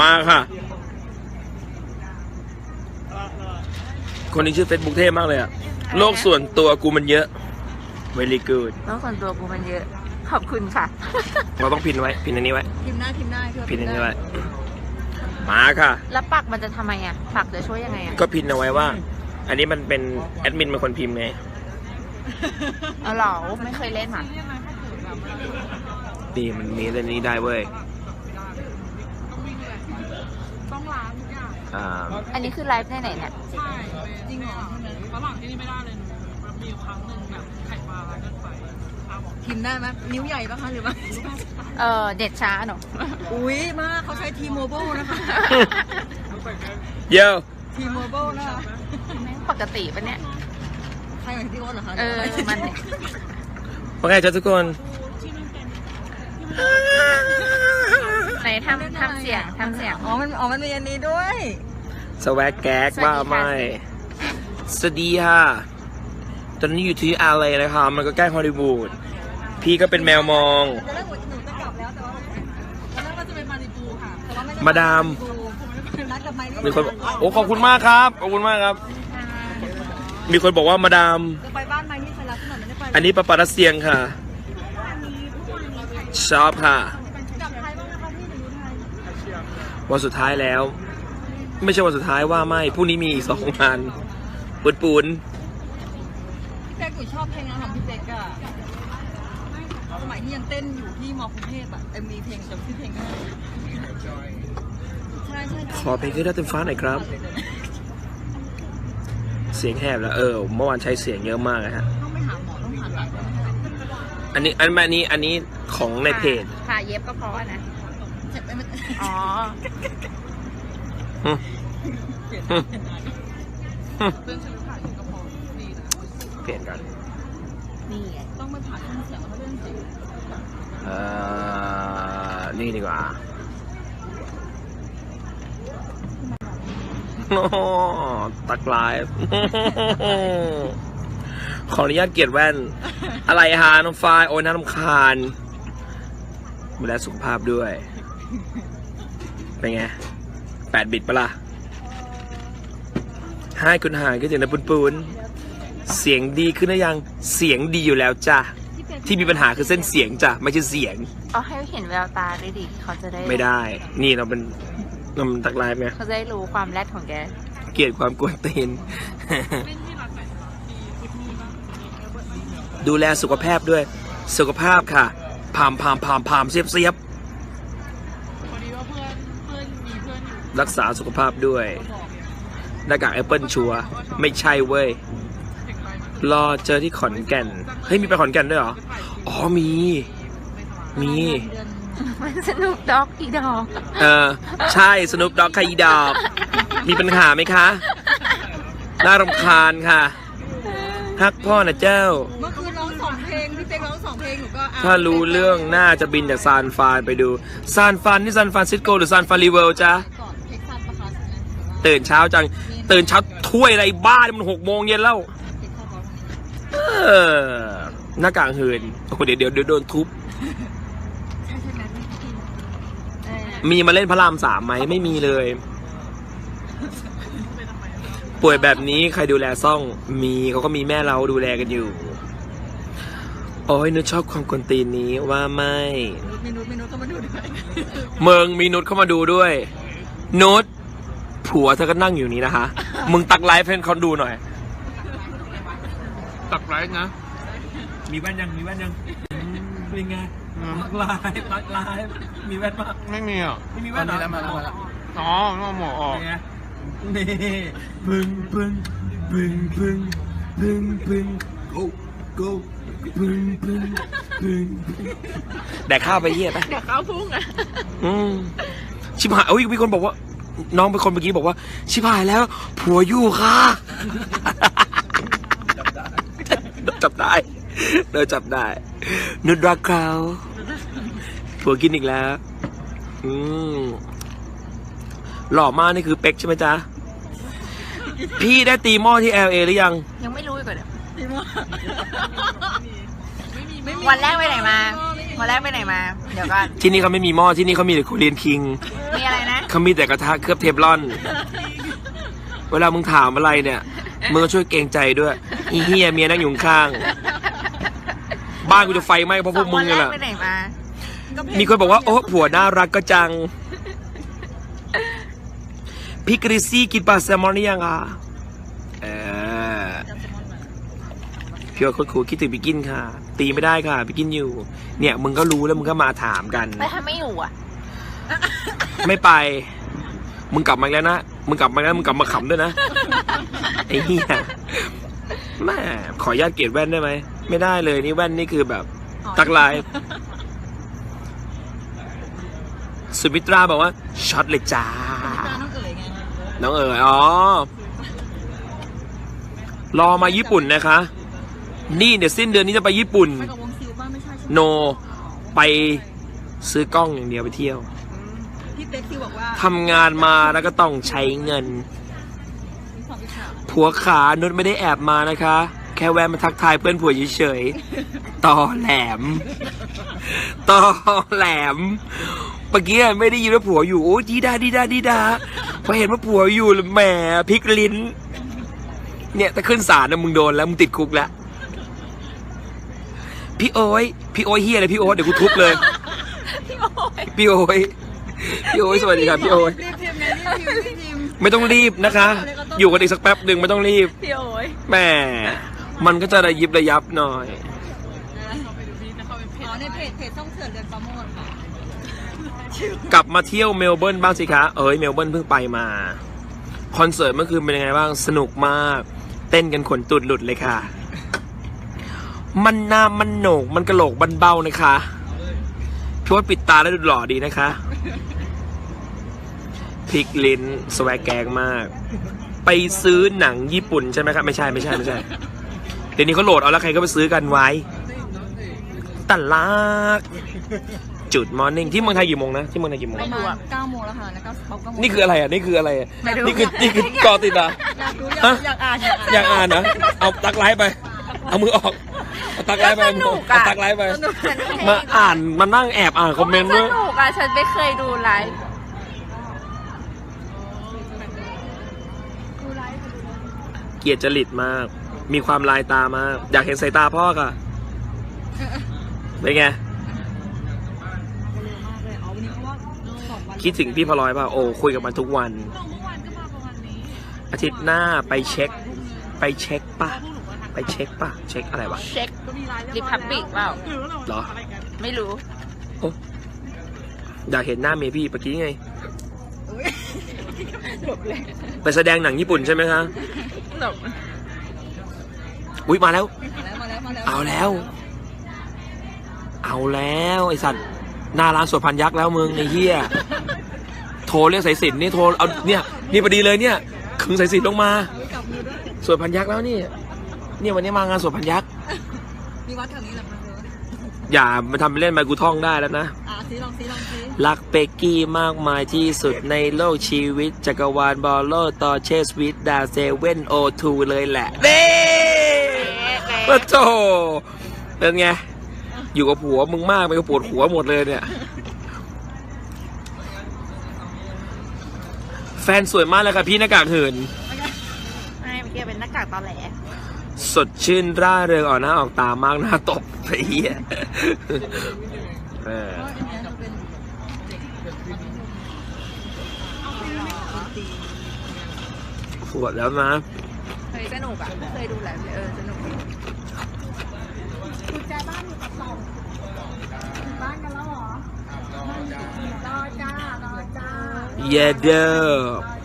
มาค่ะ คนนี้ชื่อเฟซบุ๊กเท่มากเลยอะโลกส่วนตัวกูมันเยอะ very good แล้วส่วนตัวกูมันเยอะ ขอบคุณค่ะ เราต้องพินไว้ พินอันนี้ไว้ พิมพ์หน้าพิมพ์หน้าพี่ว่าพินอันนี้ไว้ มาค่ะ แล้วปักมันจะทำไมอะ ปักจะช่วยยังไงอะก็พินเอาไว้ว่า อันนี้มันเป็นแอดมินเป็นคนพิมพ์ไง เอาเหรอไม่เคยเล่นหมานี่มันมีเล่นนี้ได้เว้ย ต้องล้างทุก อย่างอ่าอันนี้คือไลฟ์ในไหนเนี่ย ใช่จริงเหรอใช่ไหมฝรั่งที่นี่ไม่ได้เลยหนูมันมีอยู่ครั้งหนึ่งแบบไข่ปลาร้านกันไปป้าบอกพิมพ์ได้ไหมนิ้วใหญ่ปะคะหรือว่าเออเด็ดช้าหนูอุ้ยมากเขาใช้ทีโมบิลนะคะเยอะทีโมบิลนะคะแม่งปกติปะเนี่ย ใครเหมือนพี่โอ๊ตเหรอคะ เออ มันเนี่ยว่าไงจ๊ะทุกคน ไหน ทำทำเสียงทำเสียงอ๋อมันอ๋อมันมีอันนี้ด้วยสวักแก๊กสวัสดีว่าค่ะไม่สวัสดีค่ะ ตอนนี้อยู่ที่อะไรนะคะ มันก็ใกล้ฮอลลีวูด พี่ก็เป็นแมวมอง ตอนแรกหนูจะกลับแล้วแต่ว่าตอนแรกว่าจะไปมาริบูค่ะแต่ว่าไม่ได้มาดาม นัดกับไมค์มีคนบอกโอ้ขอบคุณมากครับ ขอบคุณมากครับ มีคนบอกว่ามาดาม จะไปบ้านไมค์ที่ไทยรัฐขนาดไม่ได้ไปอันนี้ปะปารัสเซียงค่ะ ชอบค่ะ กลับไทยบ้างนะคะพี่หนูไทย วันสุดท้ายแล้ว ไม่ใช่วันสุดท้ายว่าไม่พรุ่งนี้มีอีกสองงานปุนปูนพี่เป๊กหนูชอบเพลงนั้นของพี่เป๊กอะสมัยที่ยังเต้นอยู่ที่มอกรุงเทพอะเอ็มวีเพลงจำชื่อเพลงไม่ได้ใช่ใช่ขอเพลงขึ้นได้เต็มฟ้าหน่อยครับ เสียงแหบแล้วเออเมื่อวานใช้เสียงเยอะมากนะฮะต้องไปหาหมอต้องผ่าตัดแล้วนะคะอันนี้อันอันนี้อันนี้ของในเพจค่ะเย็บก็เพราะอะนะ เจ็บไปไหมอ๋ออืมเปลี่ยนอืมเปลี่ยนได้อืมเรื่องชื่อผ่าก็พอดีนะเปลี่ยนกันนี่ไงต้องไปผ่าช่องเสียงแล้วเรื่องเสียงเอ่อนี่ดีกว่าโอ้โหตักลายขออนุญาตเกียรติแว่น อะไรฮะน้องฝ้ายโอ้ยน่ารำคาญดูแลสุขภาพด้วย เป็นไงแปดบิตปะล่ะให้คุณหายก็ถึงนะปุนปุนๆเสียงดีขึ้นหรือยังเสียงดีอยู่แล้วจ้ะที่มีปัญหาคือเส้นเสียงจ้ะไม่ใช่เสียงเอาให้เห็นแววตาด้วยดิเขาจะได้ไม่ได้ นี่เราเป็นเราเป็นตักไลฟ์ไงเขาจะได้รู้ความแรดของแกเกลียดความกวนตีนเล่นที่รักไหนคะดีพุทธมีบ้างดูแลสุขภาพด้วย สุขภาพค่ะพามพามพามพามเสียบเสียบ พอดีว่าเพื่อนเพื่อนมีเพื่อนอยู่ รักษาสุขภาพด้วยบอกหน้ากากแอปเปิลชัวร์ไม่ใช่เว้ยเด็กไปมันรอเจอที่ขอนแก่น เฮ้ย มีไปขอนแก่นด้วยเหรอ อ๋อมี มีเดือนมันสนุกด็อกอีดอกเออ ใช่สนุปด็อกใครอีดอก มีปัญหาไหมคะ น่ารำคาญค่ะฮักพ่อนะเจ้า เมื่อคืนร้องสองเพลงพี่เป๊กร้องสองเพลงหนูก็อะถ้ารู้เรื่องน่าจะบินจากซานฟรานไปดู ซานฟรานนี่ซานฟรานซิสโกหรือซานฟรานรีเวิลจ้ะ ตื่นเช้าจัง ตื่นเช้าถ้วยอะไรบ้านี่มันหกโมงเย็นแล้วเท็กซัสปะเออหน้ากากหืนโอ้โหเดี๋ยวเดี๋ยวเดี๋ยวโดนทุบใช่ใช่ไหมไม่กินเออมีมาเล่นพระรามสามไหมไม่มีเลย ป่วยแบบนี้ใครดูแลซ่องมีเขาก็มีแม่เราดูแลกันอยู่โอ้ยนุชชอบความกวนตีนนี้ว่าไม่เมนูเมนูก็มาดูด้วย เมืองมีนุชเข้ามาดูด้วย นุช ผัวเธอก็นั่งอยู่นี้นะคะ มึงตักไลฟ์ให้เขาดูหน่อย ตักไลฟ์นะ มีแว่นยัง มีแว่นยังเป็นไงตักไลฟ์ตักไลฟ์มีแว่นปะไม่มีอะไม่มีแว่นเหรอแล้วมาแล้วมาแล้วอ๋อต้องเอาหมวกออกเป็นไงนี่บึงบึงบึงบึงบึงบึง go go บึงบึงบึงบึงแดกข้าวไปเยี่ยไปเดี๋ยวเขาพุ่งอะอืมชิบหายเอ้ยมีคนบอกว่า น้องเป็นคนเมื่อกี้บอกว่า ชิบหายแล้ว ผัวอยู่ค่ะ จับได้เดินจับได้ นุดรักเขาผัวกินอีกแล้ว อืมหล่อมากนี่คือเป็กใช่ไหมจ๊ะ พี่ได้ตีหม้อที่ LA หรือยัง ยังไม่รู้อีกเหรอเนี่ยดีมากไม่มีไม่มีวันแรกไปไหนมา วันแรกไปไหนมา เดี๋ยวก่อนที่นี่เขาไม่มีหม้อที่นี่เขามีแต่โคเรียนคิงมีอะไรนะ เขามีแต่กระทะเคลือบเทฟลอน เวลามึงถามอะไรเนี่ย มึงก็ช่วยเกรงใจด้วยอีเฮียเมียนั่งอยู่ข้าง บ้านกูจะไฟไหม้เพราะพวกมึงสอนี่นแหแรละ ไปไหนมามีคนบอกว่า โอ้ผัวน่ารักก็จัง พี่กริซี่กินปลาแซลมอนหรือยังอะเออพี่ว่าโคตรคูลคิดถึงพี่กินค่ะ ตีไม่ได้ค่ะพี่กินอยู่ เนี่ย มึงก็รู้แล้วมึงก็มาถามกัน แล้วถ้าไม่อยู่อะ ไม่ไป มึงกลับมาอีกแล้วนะ มึงกลับมาแล้ว มึงกลับมาขำด้วยนะ ไอ้เหี้ยแม่ขออนุญาตเกลียดแว่นได้ไหม ไม่ได้เลยนี่แว่นนี่คือแบบ ตักลาย สุมิตราบอกว่าช็อตเลยจ้า น้องเอ๋ยไงน้องเอ๋ยอ๋อ รอมาญี่ปุ่นนะคะ นี่เดี๋ยวสิ้นเดือนนี้จะไปญี่ปุ่น ไปกับวงซิลป้าไม่ใช่ใช่ไหมโน ไปซื้อกล้องอย่างเดียวไปเที่ยว พี่เป๊กซิลบอกว่าทำงานมาแล้วก็ต้องใช้เงินมีความอิจฉาผัวขานุชไม่ได้แอบมานะคะ แค่แวะมาทักทายเพื่อนผัวเฉยๆต่อแหลมต่อแหลมเมื่อกี้ไม่ได้ยินว่าผัวอยู่โอ้ยดีดาดีดาดีดาพอเห็นว่าผัวอยู่แหมพลิกลิ้น เนี่ยถ้าขึ้นศาลนะมึงโดนแล้วมึงติดคุกแล้วพี่โอ้ยพี่โอ้ยเฮียเลยพี่โอ้ยเดี๋ยวกูทุบเลย พี่โอ้ย พี่โอ้ยสวัสดีครับพี่โอ้ยรีบพิมพ์ไงรีบพิมพ์รีบพิมพ์ ไม่ต้องรีบนะคะ อยู่กันอีกสักแป๊บหนึ่งไม่ต้องรีบพี่โอ้ยแหมมันก็จะระยิบระยับหน่อยอ๋อในเพจเพจต้องเถื่อนเดือนประโมทค่ะกลับมาเที่ยวเมลเบิร์นบ้างสิคะเอ้ยเมลเบิร์นเพิ่งไปมาคอนเสิร์ตเมื่อคืนเป็นยังไงบ้างสนุกมาก เต้นกันขนตุดหลุดเลยค่ะ มันหน้ามันโหนกมันกระโหลกบันเบ้านะคะพี่ว่าปิดตาแล้วดูหล่อดีนะคะ พลิกลิ้นสแวกแกงมาก ไปซื้อหนังญี่ปุ่นใช่ไหมครับ ไม่ใช่ไม่ใช่ไม่ใช่เดี๋ยวนี้เขาโหลดเอาแล้วใครก็ไปซื้อกันไว้ตลาดจุดมอร์นิ่งที่เมืองไทยกี่โมงนะที่เมืองไทยกี่โมงประมาณ9โมงแล้วค่ะนะ9เขา9โมงนี่คืออะไรอะนี่คืออะไรอะไม่รู้นี่คือนี่คือกอติดอะอยากรู้อยาฮะกอยากอ่านอยากอ่านอยากอ่านนะเอาตักไลฟ์ไป เอามือออกเอาตักไลฟ์ไปสนุกเอาอะตักไลฟ์ไปสนุกฉันไม่มาอ่านมานั่งแอบอ่านคอมเมนต์สด้วยนุกอะฉันไม่เคยดูไลฟ์ เกลียดจริตมาก มีความลายตามาก อยากเห็นสายตาพ่อค่ะเป็นไงเร็วมากเลยอ๋อวันนี้เพราะว่าสองวันคิดถึงพี่พลอยป่ะ โอ้ คุยกับมันทุกวันเมื่อวานก็มาประมาณนี้อาทิตย์หน้าไปเช็ค ไปเช็คป่ะ ไปเช็คป่ะ เช็คอะไรวะ เช็คก็มีไลน์ริพับบิกเปล่าเหรอ ไม่รู้อยากเห็นหน้าเมย์พี่เมื่อกี้ไงอุ๊ยหลบเลยไปแสดงหนังญี่ปุ่นใช่ไหมคะ หลบอุ้ยมาแล้วมาแล้ว มาแล้วมาแล้วเอาแล้ว เอาแล้วไอสัตว์หน้าร้านสวนพันยักษ์แล้วมึงไอ้เหี้ยโทรเรียกสายสินนี่โทรเอาเนี่ยนี่พอดีเลยเนี่ยขึงสายสินลงมาเอาจับมือด้วยสวนพันยักษ์แล้วนี่เนี่ยวันนี้มางานสวนพันยักษ์มีวัดแถวนี้เหรอคะเธออย่ามาทำเป็นเล่นไปกูท่องได้แล้วนะอะ ซีลองซีลองซีรักเปกกี้มากมายที่สุดในโลกชีวิต จักรวาลบอลโลต่อเชสวิตดาเซเว่นโอทูเลยแหละเด้โอ้โถเป็นไง อยู่กับผัวมึงมากไปก็ปวดหัวหมดเลยเนี่ย แฟนสวยมากเลยค่ะพี่หน้ากากเหิน ไม่เมื่อกี้เป็นหน้ากากตอแหลสดชื่นร่าเริงออกหน้าออกตามากหน้าตบไอ้เหี้ยเออ เพราะอันเนี้ยจะเป็นเด็ก ดนตรีปวดแล้วนะเคยสนุกอะไม่เคยดูไลฟ์เลยเออสนุกดีเยเดอ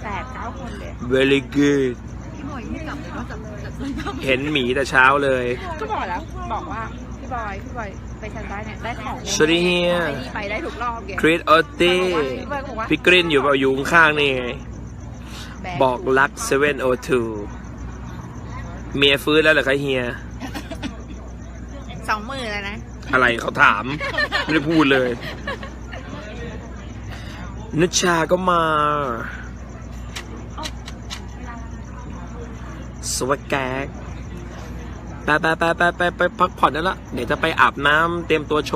แปดเก้าคนเลย very good พี่หน่อยที่กลับเลยว่าจับจับเลยครับเห็นหมีแต่เช้าเลยก็บอกแล้วบอกว่าพี่บอยพี่บอยไปชั้นใต้เนี่ยได้ของสวัสดีเฮียไปนี่ไปได้ทุกรอบไงคริสออตตี้พี่บอยบอกว่าพี่กรินอยู่เปล่าอยู่ข้างๆนี่ไงแบบอกรัก 702 เมียฟื้นแล้วเหรอคะเฮีย สองหมื่นแล้วนะ อะไรเขาถาม ไม่ได้พูดเลย นุชชาก็มา สวัสแกกไปไปไปไปไปไปพักผ่อนได้ละ เดี๋ยวจะไปอาบน้ำเตรียมตัวโชว์